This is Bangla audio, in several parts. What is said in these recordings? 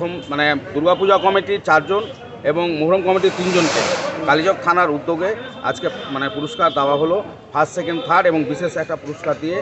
প্রথম মানে দুর্গাপূজা কমিটি চারজন এবং মোহরম কমিটির তিনজনকে। কালীচক থানার উদ্যোগে আজকে মানে পুরস্কার দেওয়া হলো ফার্স্ট সেকেন্ড থার্ড এবং বিশেষ একটা পুরস্কার দিয়ে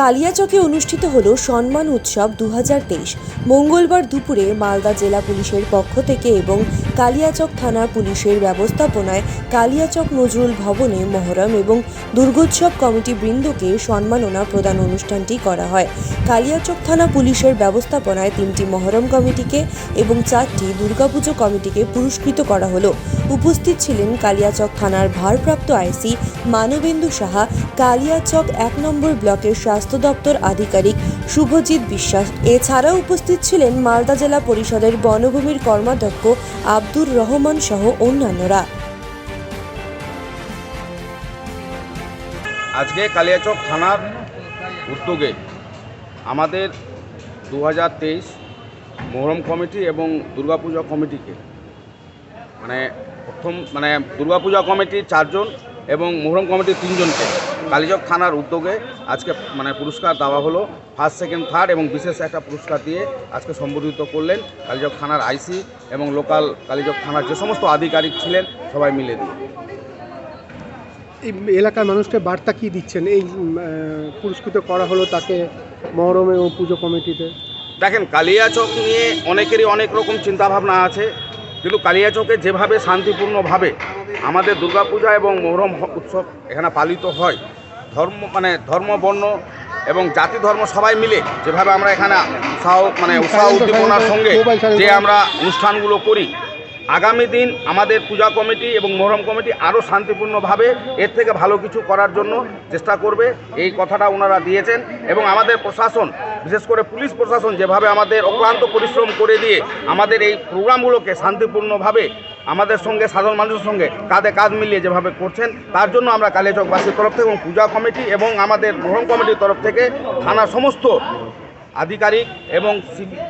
কালিয়াচকে অনুষ্ঠিত হল সম্মান উৎসব দু হাজার তেইশ। মঙ্গলবার দুপুরে মালদা জেলা পুলিশের পক্ষ থেকে এবং কালিয়াচক থানা পুলিশের ব্যবস্থাপনায় কালিয়াচক নজরুল ভবনে মহরম এবং দুর্গোৎসব কমিটি বৃন্দকে সম্মাননা প্রদান অনুষ্ঠানটি করা হয়। কালিয়াচক থানা পুলিশের ব্যবস্থাপনায় তিনটি মহরম কমিটিকে এবং চারটি দুর্গাপুজো কমিটিকে পুরস্কৃত করা হলো। উপস্থিত ছিলেন কালিয়াচক থানার ভারপ্রাপ্ত আইসি মানবেন্দু সাহা। কালিয়াচক এক নম্বর ব্লকের স্বাস্থ্য দপ্তর আধিকারিক শুভজিৎ বিশ্বাস। এছাড়াও উপস্থিত ছিলেন মালদা জেলা পরিষদের বনভূমির কর্মাধ্যক্ষ আব্দুর রহমান সহ অন্যান্যরা। আজকে কালিয়াচক থানার উদ্যোগে আমাদের দু হাজার তেইশ মোহরম কমিটি এবং দুর্গাপূজা কমিটিকে মানে প্রথম মানে দুর্গাপূজা কমিটির চারজন এবং মোহরম কমিটির তিনজনকে কালীচক থানার উদ্যোগে আজকে মানে পুরস্কার দেওয়া হলো ফার্স্ট সেকেন্ড থার্ড এবং বিশেষ একটা পুরস্কার দিয়ে আজকে সম্বোধিত করলেন কালীচক থানার আইসি এবং লোকাল কালীচক থানার যে সমস্ত আধিকারিক ছিলেন সবাই মিলে দিয়ে। এই এলাকার মানুষকে বার্তা কি দিচ্ছেন? এই পুরস্কৃত করা হলো তাকে মহরমে ও পুজো কমিটিতে। দেখেন কালিয়াচক নিয়ে অনেকেরই অনেক রকম চিন্তাভাবনা আছে কিন্তু কালিয়াচকে যেভাবে শান্তিপূর্ণভাবে আমাদের দুর্গাপূজা এবং মহরম উৎসব এখানে পালিত হয় ধর্ম মানে ধর্ম বর্ণ এবং জাতি ধর্ম সবাই মিলে যেভাবে আমরা এখানে উৎসাহ মানে উৎসাহ উদ্দীপনার সঙ্গে যে আমরা অনুষ্ঠানগুলো করি আগামী দিন আমাদের পূজা কমিটি এবং মোহরম কমিটি আরও শান্তিপূর্ণভাবে এর থেকে ভালো কিছু করার জন্য চেষ্টা করবে। এই কথাটা ওনারা দিয়েছেন এবং আমাদের প্রশাসন, বিশেষ করে পুলিশ প্রশাসন যেভাবে আমাদের অক্লান্ত পরিশ্রম করে দিয়ে আমাদের এই প্রোগ্রামগুলোকে শান্তিপূর্ণভাবে আমাদের সঙ্গে, সাধারণ মানুষের সঙ্গে কাঁধে কাঁধ মিলিয়ে যেভাবে করছেন, তার জন্য আমরা কালিয়াচকবাসীর তরফ থেকে এবং পূজা কমিটি এবং আমাদের মোহরম কমিটির তরফ থেকে থানার সমস্ত আধিকারিক এবং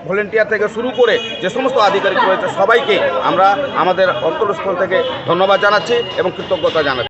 ভলেন্টিয়ার থেকে শুরু করে যে সমস্ত আধিকারিক রয়েছে সবাইকে আমরা আমাদের অন্তরস্থল থেকে ধন্যবাদ জানাচ্ছি এবং কৃতজ্ঞতা জানাচ্ছি।